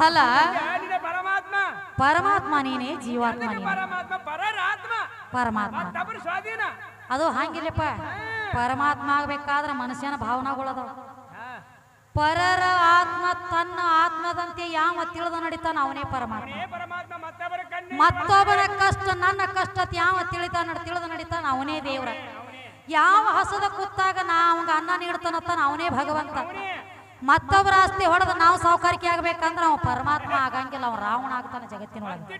ಅಲ್ಲ. ಪರಮಾತ್ಮ. ಪರಮಾತ್ಮ ನೀನೇ ಜೀವಾತ್ಮ ಪರಮಾತ್ಮ? ಪರರಾತ್ಮ. ಪರಮಾತ್ಮ. ಸ್ವಾಧೀನ. ಅದು ಹಂಗಿಲ್ಲಪ್ಪ. ಪರಮಾತ್ಮ ಆಗ್ಬೇಕಾದ್ರೆ ಮನುಷ್ಯನ ಭಾವನೆಗಳದಾವ ಪರರ ಆತ್ಮ ತನ್ನ ಆತ್ಮದಂತೆ ಯಾವ ತಿಳಿದ ನಡೀತಾನ ಅವನೇ ಪರಮಾತ್ಮ. ಮತ್ತೊಬ್ಬರ ಮತ್ತೊಬ್ಬನ ಕಷ್ಟ ನನ್ನ ಕಷ್ಟ ಯಾವ ತಿಳಿತ ನಡ್ ತಿಳಿದ ನಡೀತಾನ ಅವನೇ ದೇವ್ರ. ಯಾವ ಹಸದ ಕುತ್ತಾಗ ನಾ ಅವಂಗ ಅನ್ನ ನೀಡ್ತಾನತ್ತಾನ ಅವನೇ ಭಗವಂತ. ಮತ್ತೊಬ್ಬರ ಆಸ್ತಿ ಹೊಡೆದು ನಾವು ಸಾವುಕಾರಿಕೆ ಆಗ್ಬೇಕಂದ್ರ ಅವ ಪರಮಾತ್ಮ ಆಗಂಗಿಲ್ಲ ಅವ್ ರಾವಣ ಆಗ್ತಾನೆ ಜಗತ್ತಿನೊಳಗೆ.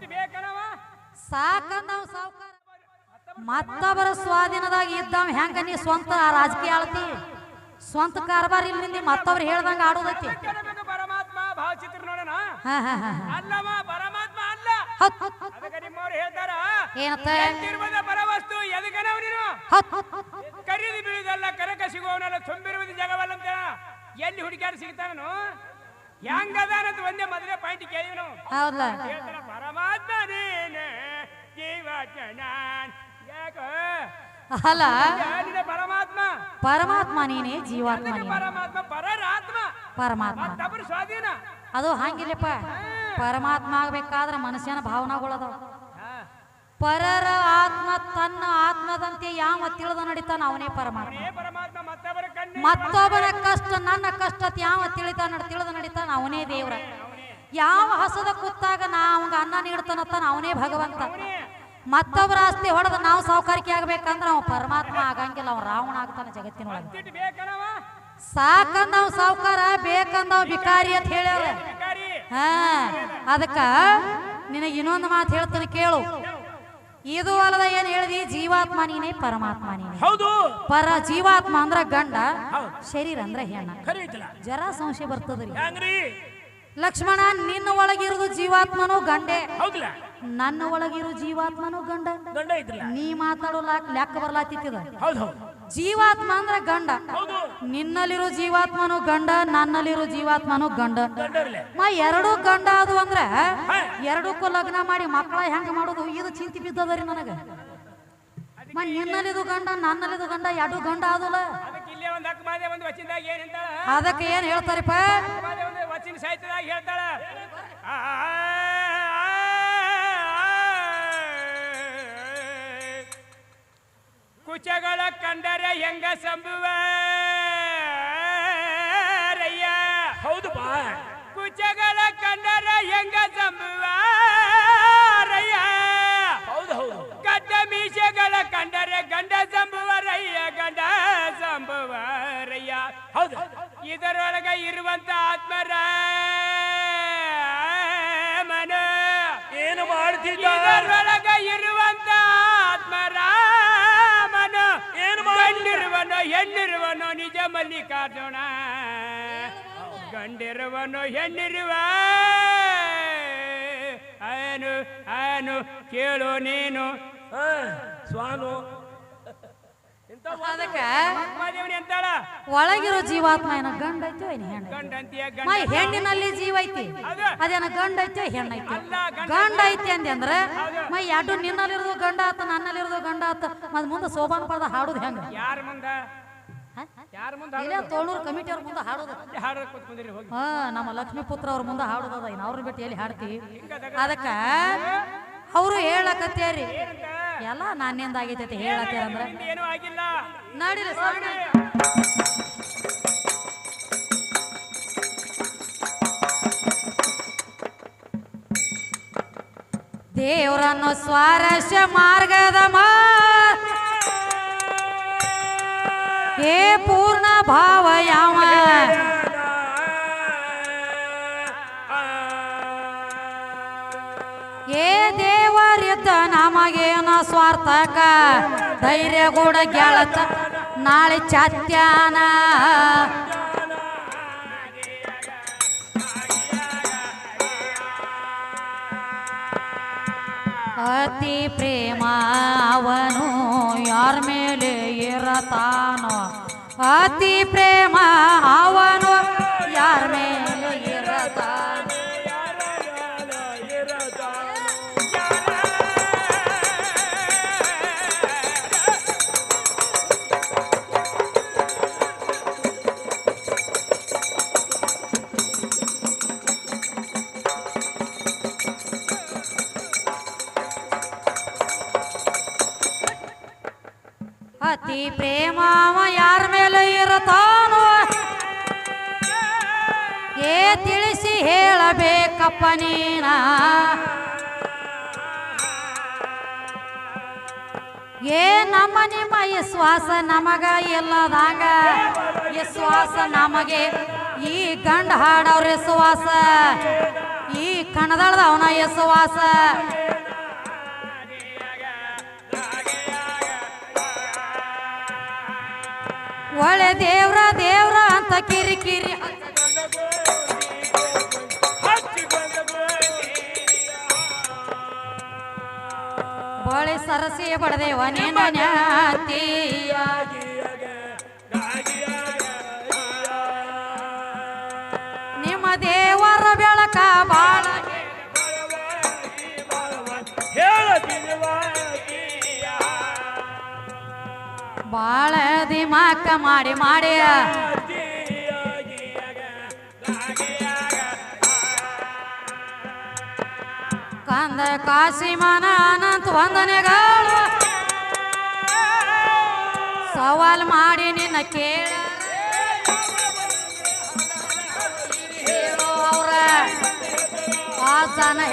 ಸಾಕಂದ ಸಾವುಕಾರ. ಮತ್ತೊಬ್ಬರ ಸ್ವಾಧೀನದಾಗ ಇದ್ದಾವ ಹೆಂಗ ನೀ ಸ್ವಂತ ರಾಜಕೀಯ ಆಳ್ತಿ? ಸ್ವಂತ ಕಾರ್ಬಾರ್ ಇಲ್ಲಿ ನಿಂದಿ ಮತ್ತೊಬ್ರು ಹೇಳ್ದಂಗ ಆಡೋದೈತಿ. ಏನತ್ತ. ಕರಿದು ಬೀಳುದಲ್ಲ ಕರಕ ಸಿಗುವವನಲ್ಲ ತುಂಬಿರುವುದು ಜಗವಲ್ಲಂತ ಎಲ್ಲಿ ಹುಡುಕ್ಯಾಡ ಸಿಗ್ತಾನನು ಹೆಂಗದಾನಂತ ಒಂದೇ ಮೊದಲೇ ಪಾಯಿಂಟ್ ಕೇಳಿವನು. ನಾವು ಹೇಳ್ತಾನ ಪರಮಾತ್ಮ ನೀನೆ ಜೀವ ಯಾಕೋ? ಅಲ್ಲ ಪರಮಾತ್ಮ? ಪರಮಾತ್ಮ ನೀನೇ ಜೀವಾತ್ಮ ನೀನೇ. ಪರಮಾತ್ಮ? ಪರರಾತ್ಮ. ಪರಮಾತ್ಮ. ಮತ್ತೊಬ್ಬರು ಸ್ವಾಧೀನ. ಅದು ಹಂಗಿಲ್ಲಪ್ಪ. ಪರಮಾತ್ಮ ಆಗ್ಬೇಕಾದ್ರೆ ಮನುಷ್ಯನ ಭಾವನಾಗಳದಾವ. ಪರರ ಆತ್ಮ ತನ್ನ ಆತ್ಮದಂತೆ ಯಾವ ತಿಳಿದ ನಡೀತಾನ? ಅವನೇ ಪರಮಾತ್ಮ. ಪರಮಾತ್ಮ ಕಣ್ಣಿ ಮತ್ತೊಬ್ಬನ ಕಷ್ಟ, ನನ್ನ ಕಷ್ಟ ಯಾವ ತಿಳಿತಾನ ತಿಳಿದ ನಡೀತಾನ ಅವನೇ ದೇವ್ರ. ಯಾವ ಹಸದ ಕುತ್ತಾಗ ನಾ ಅವಂಗ ಅನ್ನ ನೀಡ್ತಾನತ್ತಾನ ಅವನೇ ಭಗವಂತ. ಮತ್ತೊಬ್ಬರ ಆಸ್ತಿ ಹೊಡೆದ ನಾವು ಸಾವುಕಾರಿಕೆ ಆಗ್ಬೇಕಂದ್ರ ಅವ ಪರಮಾತ್ಮ ಆಗಂಗಿಲ್ಲ, ಅವ ರಾವಣ ಆಗ್ತಾನ ಜಗತ್ತಿನೊಳಗೆ. ಸಾಕಂದವ್ ಸಾವುಕಾರ ಬೇಕಂದ ಅವ ಬಿಕಾರಿ ಅಂತ ಹೇಳ್ಯಾರ. ಹಾ, ಅದಕ್ಕ ನಿನಗೆ ಇನ್ನೊಂದು ಮಾತು ಹೇಳ್ತೀನಿ ಕೇಳು. ಇದು ಅಲ್ಲದ ಏನ್ ಹೇಳಿದಿ? ಜೀವಾತ್ಮ ನೀನೇ ಪರಮಾತ್ಮ ನೀನೇ. ಹೌದು. ಪರ ಜೀವಾತ್ಮ ಅಂದ್ರ ಗಂಡ ಶರೀರ ಅಂದ್ರ ಹೆಣ್ಣ. ಜರ ಸಂಶಯ ಬರ್ತದ್ರಿ. ಲಕ್ಷ್ಮಣ ನಿನ್ನ ಒಳಗಿರೋದು ಜೀವಾತ್ಮನು ಗಂಡೆ? ನನ್ನ ಒಳಗಿರೋ ಜೀವಾತ್ಮನು ಗಂಡ? ನೀ ಮಾತಾಡೋ ಲಾಕ್ ಲೆಕ್ಕ ಬರ್ಲಾತಿತ್ತದ? ಜೀವಾತ್ಮ ಅಂದ್ರೆ ಗಂಡ. ನಿನ್ನಲ್ಲಿರೋ ಜೀವಾತ್ಮನು ಗಂಡ ನನ್ನಲ್ಲಿರೋ ಜೀವಾತ್ಮನು ಗಂಡ. ಮಾ ಎರಡು ಗಂಡ ಅದು ಅಂದ್ರೆ ಎರಡಕ್ಕೂ ಲಗ್ನ ಮಾಡಿ ಮಕ್ಕಳ ಹೆಂಗ ಮಾಡೋದು? ಇದು ಚಿಂತೆ ಬಿದ್ದದರಿ ನನಗ. ಮಾ ನಿನ್ನಲ್ಲಿದು ಗಂಡ ನನ್ನಲ್ಲಿದು ಗಂಡ ಎರಡು ಗಂಡ ಆದಲ್ಲ. ಅದಕ್ಕೆ ಏನ್ ಹೇಳ್ತಾರಪ್ಪ? ಕುಚಗಳ ಕಂಡರೆ ಹೆಂಗ ಸಂಭುವ ಹೌದು ಬಾ ಕುಚಗಳ ಕಂಡರೆ ಹೆಂಗ ಸಂಭುವ ಹೌದು ಹೌದು. ಕಟ್ಟ ಮೀಸೆಗಳ ಕಂಡರೆ ಗಂಡ ಸಂಭುವರಯ್ಯ ಗಂಡ ಸಂಭುವರಯ್ಯ. ಹೌದು. ಇದರೊಳಗ ಇರುವಂತ ಆತ್ಮರ ಮನ. ಏನು ಮಾಡ್ತಿದ್ದ? ಇದರೊಳಗ ಇರುವಂತ ಹೆಣ್ಣಿರುವನೋ ನಿಜ ಮಲ್ಲಿಕಾರ್ಜುನ. ಗಂಡಿರುವನು ಹೆಣ್ಣಿರುವ. ಅನು ಅನು ಕೇಳು ನೀನು. ಸ್ವಾಮು ಸ್ವಾನು. ಒಳಗಿರೋ ಜೀವಾತ್ಮ ಏನ ಗಂಡ ಐತೋ ಹೆಣ್ಣ ಮ ಗಂಡ? ಹೆಣ್ಣಿನಲ್ಲಿ ಜೀವ ಐತಿ. ಅದ. ಅದೇನ ಗಂಡ ಐತಿ ಹೆಣ್ಣ ಐತಿ ಗಂಡ ಐತಿ ಅಂದೆ. ಅಂದ್ರ ಮೈ ಎರಡು ನಿನ್ನಲ್ಲಿರೋದು ಗಂಡ ಆತ ನನ್ನಲ್ಲಿರೋದು ಗಂಡ ಆತ ಮತ್ ಮುಂದೆ ಸೋಬಾನ್ ಪದ ಹಾಡುದು ಹೆಂಗ? ಯಾರ ಮುಂದ? ಯಾರ ಮುಂದ ಇಲ್ಲೇ ತೋಳೂರು ಕಮಿಟಿ ಅವ್ರ ಮುಂದೆ ಹಾಡೋದು. ಕೂತ್ಕೊಂಡಿರಿ ಹೋಗಿ. ಹಾ ನಮ್ಮ ಪುತ್ರ ಅವ್ರ ಮುಂದೆ ಹಾಡೋದ ಅವ್ರ ಅವ್ರನ್ನ ಬಿಟ್ಟು ಎಲ್ಲಿ ಹಾಡ್ತಿ? ಅದಕ್ಕ ಅವರು ಹೇಳಕತ್ತೇರಿ ಎಲ್ಲ ನಾನಿಂದ ಆಗೈತೈತಿ ಹೇಳತ್ತೇರ ಅಂದ್ರೆ? ಏನೂ ಆಗಿಲ್ಲ. ನಡೀರಿ ದೇವರನ್ನು ಸ್ವಾರಸ್ಯ ಮಾರ್ಗದ ಮಾ ಏ ಪೂರ್ಣ ಭಾವ ಯಾವ? ಏ ದೇವರಿದ್ದ ನಮಗೇನ ಸ್ವಾರ್ಥಕ? ಧೈರ್ಯ ಕೂಡ ಗೆಳತ ನಾಳೆ ಚಾತ್ಯಾನ. ಅತಿ ಪ್ರೇಮ ಅವನು ಇರತಾನೋ ಅತಿ ಪ್ರೇಮ ಅವನು ಅತಿ ಪ್ರೇಮಾವ ಯಾರ ಮೇಲೆ ಇರತಾನೋ? ಏ ತಿಳಿಸಿ ಹೇಳಬೇಕಪ್ಪ ನೀನ. ಏ ನಮ್ಮ ನಿಮ್ಮ ವಿಶ್ವಾಸ ನಮಗ ಎಲ್ಲದಂಗ ವಿಶ್ವಾಸ ನಮಗೆ ಈ ಗಂಡ ಹಾಡವ್ರ ವಿಶ್ವಾಸ, ಈ ಕಣದಳದವನ ವಿಶ್ವಾಸ ಒಳ್ಳೆ ದೇವ್ರ ದೇವ್ರ ಅಂತ ಕಿರಿಕಿರಿ ಒಳ್ಳೆ ಸರಸಿ ಬಡದೇವ ನೀನು ದಿಮಾಕ ಮಾಡಿ ಮಾಡಿ ಕಂದ ಕಾಶಿಮನ ಅನಂತ ವಂದನೆಗಳು. ಸವಾಲ್ ಮಾಡಿ ನಿನ್ನ ಕೇಳ.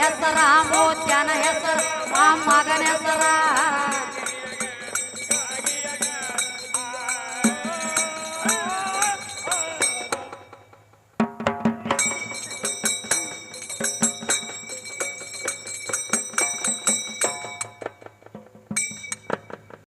ಹೆಸರ ಮೂತ್ಯನ ಹೆಸರ ಆ ಮಗನ ಹೆಸರ.